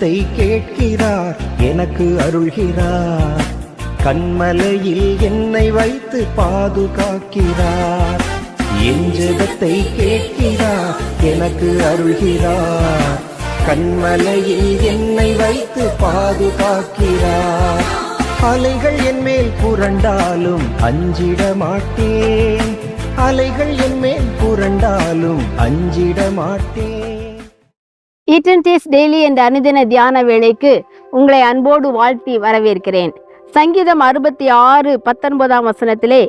சத்தத்தை கேட்கிறார் எனக்கு அருள்கிறார். கண்மலையில் என்னை வைத்து பாதுகாக்கிறார். என் ஜெபத்தை கேட்கிறார் எனக்கு அருள்கிறார். கண்மலையில் என்னை வைத்து பாதுகாக்கிறார். அலைகள் என் மேல் புரண்டாலும் அஞ்சிட மாட்டேன். அலைகள் என் மேல் புரண்டாலும் அஞ்சிட மாட்டேன். ஈட்டன்டேஸ் டெய்லி என்ற அனுதின தியான வேளைக்கு உங்களை அன்போடு வாழ்த்தி வரவேற்கிறேன். சங்கீதம் அறுபத்தி ஆறு பத்தொன்பதாம் வசனத்திலே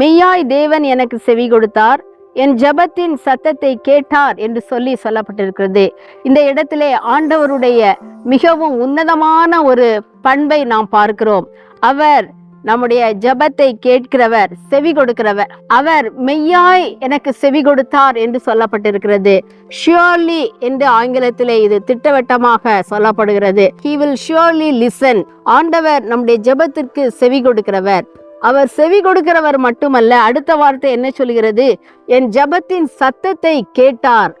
மெய்யாய் தேவன் எனக்கு செவி கொடுத்தார் என் ஜெபத்தின் சத்தத்தை கேட்டார் என்று சொல்லி சொல்லப்பட்டிருக்கிறது. இந்த இடத்திலே ஆண்டவருடைய மிகவும் உன்னதமான ஒரு பண்பை நாம் பார்க்கிறோம். அவர் நம்முடைய ஜெபத்தை கேட்கிறவர் செவி கொடுக்கிறவர். அவர் மெய்யாய் எனக்கு செவி கொடுத்தார் என்று சொல்லப்பட்டிருக்கிறது. ஷியோர்லி என்று ஆங்கிலத்திலே இது திட்டவட்டமாக சொல்லப்படுகிறது. ஹி வில் ஷியோர்லி லிசன் ஆண்டவர் நம்முடைய ஜெபத்திற்கு செவி கொடுக்கிறவர். அவர் செவி கொடுக்கிறவர் மட்டுமல்ல அடுத்த வார்த்தை என்ன சொல்கிறது? என் ஜெபத்தின் சத்தத்தை கேட்டார்.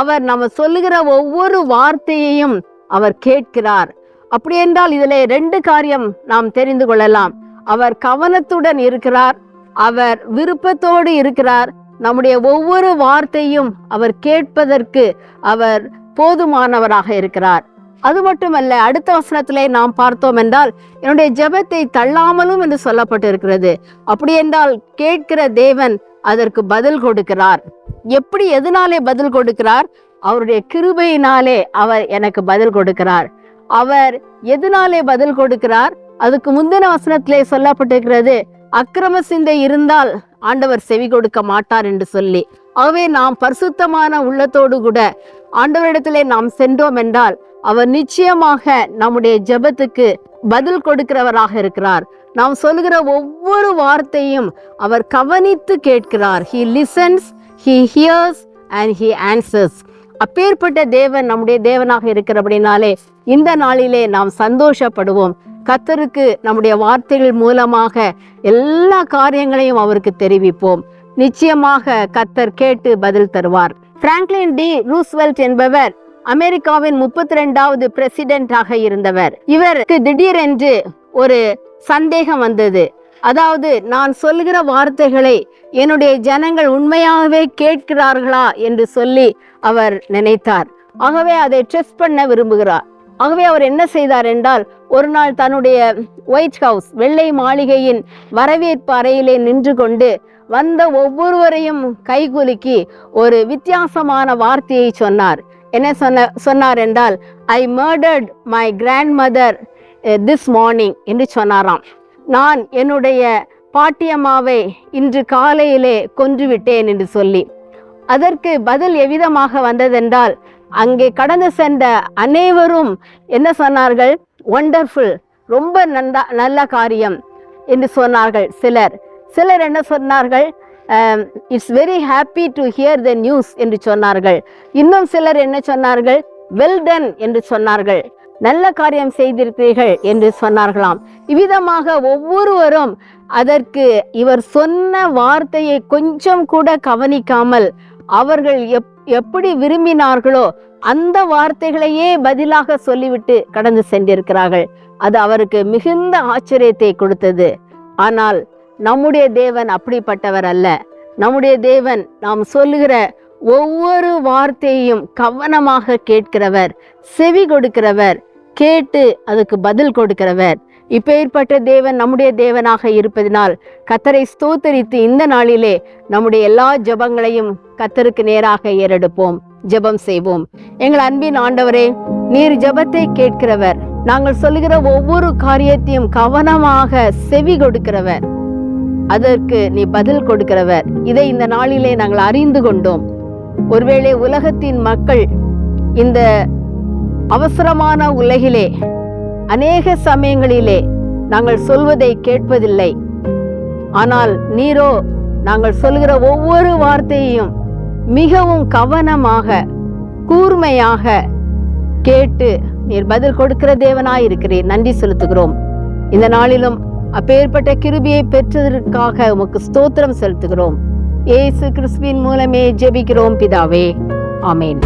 அவர் நம்ம சொல்லுகிற ஒவ்வொரு வார்த்தையையும் அவர் கேட்கிறார். அப்படி என்றால் இதில் ரெண்டு காரியம் நாம் தெரிந்து கொள்ளலாம். அவர் கவனத்துடன் இருக்கிறார். அவர் விருப்பத்தோடு இருக்கிறார். நம்முடைய ஒவ்வொரு வார்த்தையும் அவர் கேட்பதற்கு அவர் போதுமானவராக இருக்கிறார். அது மட்டுமல்ல அடுத்த வசனத்திலே நாம் பார்த்தோம் என்றால் என்னுடைய ஜெபத்தை தள்ளாமலும் என்று சொல்லப்பட்டிருக்கிறது. அப்படி என்றால் கேட்கிற தேவன் அதற்கு பதில் கொடுக்கிறார். எப்படி எதனாலே பதில் கொடுக்கிறார்? அவருடைய கிருபையினாலே அவர் எனக்கு பதில் கொடுக்கிறார். அவர் எதனாலே பதில் கொடுக்கிறார்? அதுக்கு முந்தின வசனத்திலே சொல்லப்பட்டிருக்கிறது அக்கிரம சிந்தை இருந்தால் ஆண்டவர் செவி கொடுக்க மாட்டார் என்று சொல்லி. ஆகவே நாம் பரிசுத்தமான உள்ளத்தோடு கூட ஆண்டவரிடத்திலே நாம் சென்றோம் என்றால் அவர் நிச்சயமாக நம்முடைய ஜெபத்துக்கு பதில் கொடுக்கிறவராக இருக்கிறார். நாம் சொல்லுகிற ஒவ்வொரு வார்த்தையும் அவர் கவனித்து கேட்கிறார். He listens he hears and he answers அப்பேற்பட்ட தேவன் நம்முடைய தேவனாக இருக்கிற அப்படின்னாலே இந்த நாளிலே நாம் சந்தோஷப்படுவோம். கத்தருக்கு நம்முடைய வார்த்தைகள் மூலமாக எல்லா காரியங்களையும் அவருக்கு தெரிவிப்போம். நிச்சயமாக கத்தர் கேட்டு பதில் தருவார். பிராங்க்லின் டி ரூஸ்வெல்ட் என்பவர் அமெரிக்காவின் முப்பத்தி ரெண்டாவது பிரசிடென்டாக இருந்தவர். இவருக்கு திடீரென்று ஒரு சந்தேகம் வந்தது. அதாவது நான் சொல்லுகிற வார்த்தைகளை என்னுடைய ஜனங்கள் உண்மையாகவே கேட்கிறார்களா என்று சொல்லி அவர் நினைத்தார். ஆகவே அதை டெஸ்ட் பண்ண விரும்புகிறார். ஆகவே அவர் என்ன செய்தார் என்றால் ஒரு நாள் தன்னுடைய ஒயிட் ஹவுஸ் வெள்ளை மாளிகையின் வரவேற்பு அறையிலே நின்று கொண்டு வந்த ஒவ்வொருவரையும் கைகுலுக்கி ஒரு வித்தியாசமான வார்த்தையை சொன்னார். என்ன சொன்ன சொன்னார் என்றால் I murdered my grandmother this morning என்று சொன்னாராம். நான் என்னுடைய பாட்டியம்மாவை இன்று காலையிலே கொன்றுவிட்டேன் என்று சொல்லி. அதற்கு பதில் எவ்விதமாக வந்ததென்றால் அங்கே கடந்து சென்ற அனைவரும் என்ன சொன்னார்கள்? ஒண்டர்ஃபுல் ரொம்ப நந்தா நல்ல காரியம் என்று சொன்னார்கள் சிலர். சிலர் என்ன சொன்னார்கள்? It's very happy to hear the news என்று சொன்னார்கள். இன்னும் சிலர் என்ன சொன்னார்கள்? வெல் டன் என்று சொன்னார்கள். நல்ல காரியம் செய்திருக்கிறீர்கள் என்று சொன்னார்களாம். இவ்விதமாக ஒவ்வொருவரும் அதற்கு இவர் சொன்ன வார்த்தையை கொஞ்சம் கூட கவனிக்காமல் அவர்கள் எப் எப்படி விரும்பினார்களோ அந்த வார்த்தைகளையே பதிலாக சொல்லிவிட்டு கடந்து சென்றிருக்கிறார்கள். அது அவருக்கு மிகுந்த ஆச்சரியத்தை கொடுத்தது. ஆனால் நம்முடைய தேவன் அப்படிப்பட்டவர் அல்ல. நம்முடைய தேவன் நாம் சொல்லுகிற ஒவ்வொரு வார்த்தையையும் கவனமாக கேட்கிறவர் செவி கொடுக்கிறவர் கேட்டு அதுக்கு பதில் கொடுக்கிறவர். இப்பேற்பட்ட தேவன் நம்முடைய தேவனாக இருப்பதினால் கத்தரை ஸ்தோத்தரித்து இந்த நாளிலே நம்முடைய எல்லா ஜெபங்களையும் கத்தருக்கு நேராக ஏறெடுப்போம் ஜெபம் செய்வோம். எங்கள் அன்பின் ஆண்டவரே நீர் ஜெபத்தை கேட்கிறவர். நாங்கள் சொல்லுகிற ஒவ்வொரு காரியத்தையும் கவனமாக செவி கொடுக்கிறவர். அதற்கு நீ பதில் கொடுக்கிறவர். இதை இந்த நாளிலே நாங்கள் அறிந்து கொண்டோம். ஒருவேளை உலகத்தின் மக்கள் இந்த அவசரமான உலகிலே அநேக சமயங்களிலே நாங்கள் சொல்வதை கேட்பதில்லை. ஆனால் நீரோ நாங்கள் சொல்கிற ஒவ்வொரு வார்த்தையையும் மிகவும் கவனமாக கூர்மையாக கேட்டு நீர் பதில் கொடுக்கிற தேவனாய் இருக்கிறீர் நன்றி செலுத்துகிறோம். இந்த நாளிலும் அப்பேற்பட்ட கிருபியை பெற்றதற்காக உமக்கு ஸ்தோத்திரம் செலுத்துகிறோம். ஏசு கிறிஸ்துவின் மூலமே ஜெபிக்கிறோம் பிதாவே. ஆமேன்.